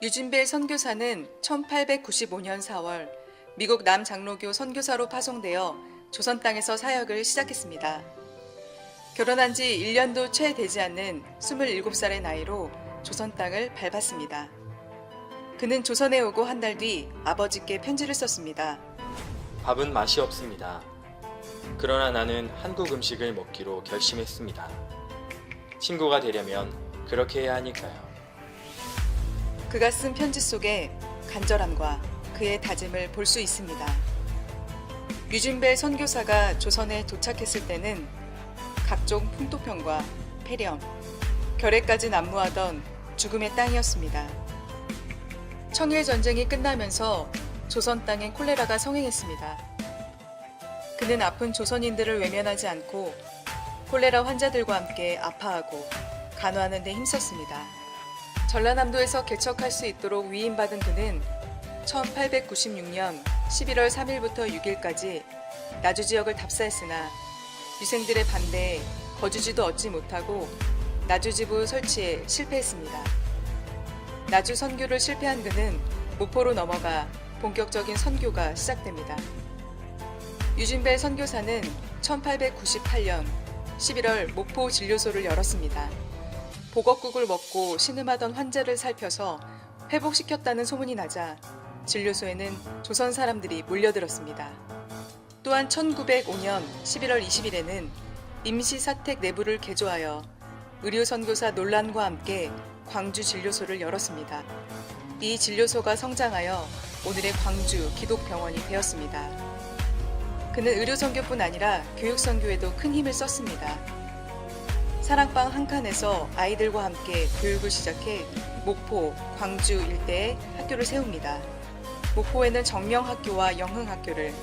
유진벨 선교사는 1895년 4월 미국 남장로교 선교사로 파송되어 조선 땅에서 사역을 시작했습니다. 결혼한 지 1년도 채 되지 않는 27살의 나이로 조선 땅을 밟았습니다. 그는 조선에 오고 한 달 뒤 아버지께 편지를 썼습니다. 밥은 맛이 없습니다. 그러나 나는 한국 음식을 먹기로 결심했습니다. 친구가 되려면 그렇게 해야 하니까요. 그가 쓴 편지 속에 간절함과 그의 다짐을 볼 수 있습니다. 유진벨 선교사가 조선에 도착했을 때는 각종 풍토병과 폐렴, 결핵까지 난무하던 죽음의 땅이었습니다. 청일 전쟁이 끝나면서 조선 땅에 콜레라가 성행했습니다. 그는 아픈 조선인들을 외면하지 않고 콜레라 환자들과 함께 아파하고 간호하는 데 힘썼습니다. 전라남도에서 개척할 수 있도록 위임받은 그는 1896년 11월 3일부터 6일까지 나주 지역을 답사했으나 유생들의 반대에 거주지도 얻지 못하고 나주 지부 설치에 실패했습니다. 나주 선교를 실패한 그는 모포로 넘어가 본격적인 선교가 시작됩니다. 유진벨 선교사는 1898년 11월 목포 진료소를 열었습니다. 보거국을 먹고 신음하던 환자를 살펴서 회복시켰다는 소문이 나자 진료소에는 조선 사람들이 몰려들었습니다. 또한 1905년 11월 20일에는 임시 사택 내부를 개조하여 의료 선교사 논란과 함께 광주 진료소를 열었습니다. 이 진료소가 성장하여 오늘의 광주 기독병원이 되었습니다. 그는 의료 선교뿐 아니라 교육 선교에도 큰 힘을 썼습니다. 사랑방 한 칸에서 아이들과 함께 교육을 시작해 목포, 광주 일대에 학교를 세웁니다. 목포에는 정명학교와 영흥학교를,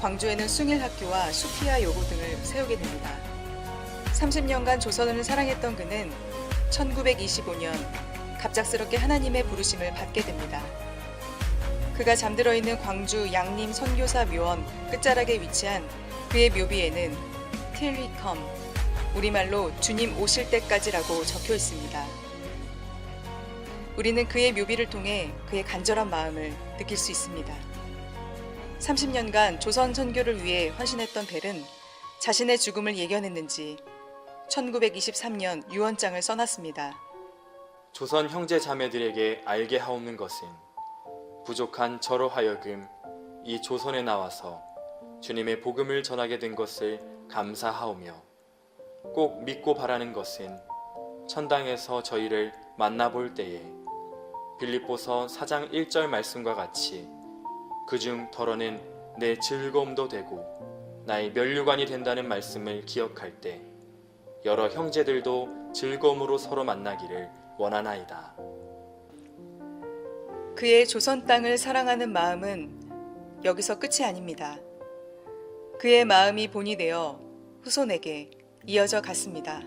광주에는 숭일학교와 수피아 요고 등을 세우게 됩니다. 30년간 조선을 사랑했던 그는 1925년 갑작스럽게 하나님의 부르심을 받게 됩니다. 그가 잠들어 있는 광주 양림 선교사 묘원 끝자락에 위치한 그의 묘비에는 Come 우리말로 주님 오실 때까지라고 적혀 있습니다. 우리는 그의 묘비를 통해 그의 간절한 마음을 느낄 수 있습니다. 30년간 조선 선교를 위해 헌신했던 벨은 자신의 죽음을 예견했는지 1923년 유언장을 써놨습니다. 조선 형제 자매들에게 알게 하옵는 것은 부족한 저로 하여금 이 조선에 나와서 주님의 복음을 전하게 된 것을 감사하오며 꼭 믿고 바라는 것은 천당에서 저희를 만나볼 때에 빌립보서 4장 1절 말씀과 같이 그중 덜어는 내 즐거움도 되고 나의 면류관이 된다는 말씀을 기억할 때 여러 형제들도 즐거움으로 서로 만나기를 원하나이다. 그의 조선 땅을 사랑하는 마음은 여기서 끝이 아닙니다. 그의 마음이 본이 되어 후손에게 이어져 갔습니다.